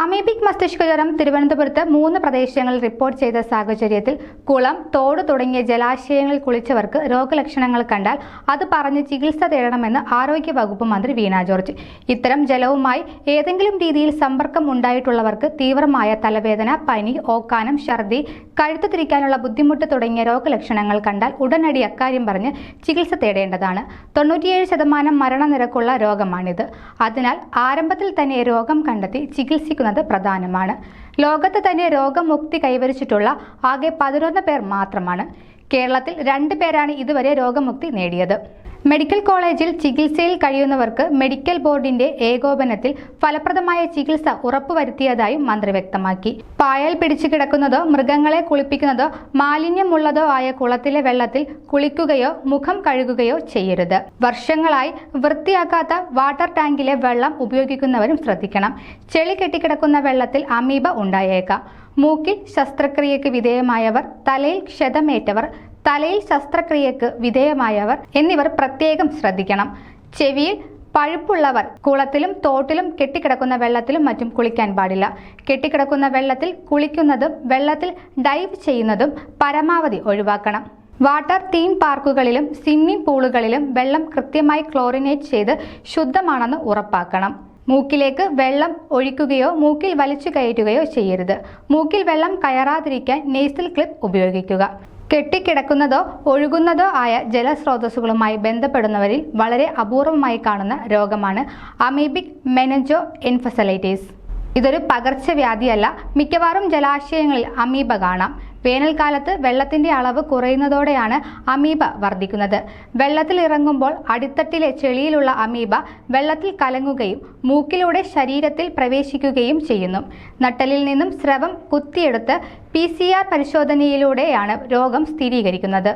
Amoebic മസ്തിഷ്ക ജ്വരം തിരുവനന്തപുരത്ത് മൂന്ന് പ്രദേശങ്ങളിൽ റിപ്പോർട്ട് ചെയ്ത സാഹചര്യത്തിൽ കുളം തോട് തുടങ്ങിയ ജലാശയങ്ങളിൽ കുളിച്ചവർക്ക് രോഗലക്ഷണങ്ങൾ കണ്ടാൽ അത് പറഞ്ഞ് ചികിത്സ തേടണമെന്ന് ആരോഗ്യ വകുപ്പ് മന്ത്രി വീണ ജോർജ്. ഇത്തരം ജലവുമായി ഏതെങ്കിലും രീതിയിൽ സമ്പർക്കം ഉണ്ടായിട്ടുള്ളവർക്ക് തീവ്രമായ തലവേദന പനി ഓക്കാനം ഛർദി കഴുത്ത് തിരിക്കാനുള്ള ബുദ്ധിമുട്ട് തുടങ്ങിയ രോഗലക്ഷണങ്ങൾ കണ്ടാൽ ഉടനടി അക്കാര്യം പറഞ്ഞ് ചികിത്സ തേടേണ്ടതാണ്. തൊണ്ണൂറ്റിയേഴ് ശതമാനം മരണനിരക്കുള്ള രോഗമാണിത്. അതിനാൽ ആരംഭത്തിൽ തന്നെ രോഗം കണ്ടെത്തി ചികിത്സിക്കുന്നത് പ്രധാനമാണ്. ലോകത്ത് തന്നെ രോഗമുക്തി കൈവരിച്ചിട്ടുള്ള ആകെ പതിനൊന്ന് പേർ മാത്രമാണ്. കേരളത്തിൽ രണ്ട് പേരാണ് ഇതുവരെ രോഗമുക്തി നേടിയത്. മെഡിക്കൽ കോളേജിൽ ചികിത്സയിൽ കഴിയുന്നവർക്ക് മെഡിക്കൽ ബോർഡിന്റെ ഏകോപനത്തിൽ ഫലപ്രദമായ ചികിത്സ ഉറപ്പുവരുത്തിയതായും മന്ത്രി വ്യക്തമാക്കി. പായൽ പിടിച്ചു കിടക്കുന്നതോ മൃഗങ്ങളെ കുളിപ്പിക്കുന്നതോ മാലിന്യമുള്ളതോ ആയ കുളത്തിലെ വെള്ളത്തിൽ കുളിക്കുകയോ മുഖം കഴുകുകയോ ചെയ്യരുത്. വർഷങ്ങളായി വൃത്തിയാക്കാത്ത വാട്ടർ ടാങ്കിലെ വെള്ളം ഉപയോഗിക്കുന്നവരും ശ്രദ്ധിക്കണം. ചെളി കെട്ടിക്കിടക്കുന്ന വെള്ളത്തിൽ അമീബ ഉണ്ടായേക്കാം. മൂക്കിൽ ശസ്ത്രക്രിയയ്ക്ക് വിധേയമായവർ തലയിൽ ക്ഷതമേറ്റവർ തലയിൽ ശസ്ത്രക്രിയക്ക് വിധേയമായവർ എന്നിവർ പ്രത്യേകം ശ്രദ്ധിക്കണം. ചെവിയിൽ പഴുപ്പുള്ളവർ കുളത്തിലും തോട്ടിലും കെട്ടിക്കിടക്കുന്ന വെള്ളത്തിലും മറ്റും കുളിക്കാൻ പാടില്ല. കെട്ടിക്കിടക്കുന്ന വെള്ളത്തിൽ കുളിക്കുന്നതും വെള്ളത്തിൽ ഡൈവ് ചെയ്യുന്നതും പരമാവധി ഒഴിവാക്കണം. വാട്ടർ തീം പാർക്കുകളിലും സ്വിമ്മിംഗ് പൂളുകളിലും വെള്ളം കൃത്യമായി ക്ലോറിനേറ്റ് ചെയ്ത് ശുദ്ധമാണെന്ന് ഉറപ്പാക്കണം. മൂക്കിലേക്ക് വെള്ളം ഒഴിക്കുകയോ മൂക്കിൽ വലിച്ചു കയറ്റുകയോ ചെയ്യരുത്. മൂക്കിൽ വെള്ളം കയറാതിരിക്കാൻ നെയ്സിൽ ക്ലിപ്പ് ഉപയോഗിക്കുക. കെട്ടിക്കിടക്കുന്നതോ ഒഴുകുന്നതോ ആയ ജലസ്രോതസ്സുകളുമായി ബന്ധപ്പെടുന്നവരിൽ വളരെ അപൂർവമായി കാണുന്ന രോഗമാണ് അമീബിക് മെനഞ്ചോ എൻഫസലൈറ്റീസ് ഇതൊരു പകർച്ചവ്യാധിയല്ല മിക്കവാറും ജലാശയങ്ങളിൽ അമീബ കാണാം. വേനൽക്കാലത്ത് വെള്ളത്തിന്റെ അളവ് കുറയുന്നതോടെയാണ് അമീബ വർദ്ധിക്കുന്നത്. വെള്ളത്തിൽ ഇറങ്ങുമ്പോൾ അടിത്തട്ടിലെ ചെളിയിലുള്ള അമീബ വെള്ളത്തിൽ കലങ്ങുകയും മൂക്കിലൂടെ ശരീരത്തിൽ പ്രവേശിക്കുകയും ചെയ്യുന്നു. നട്ടലിൽ നിന്നും സ്രവം കുത്തിയെടുത്ത് പി പരിശോധനയിലൂടെയാണ് രോഗം സ്ഥിരീകരിക്കുന്നത്.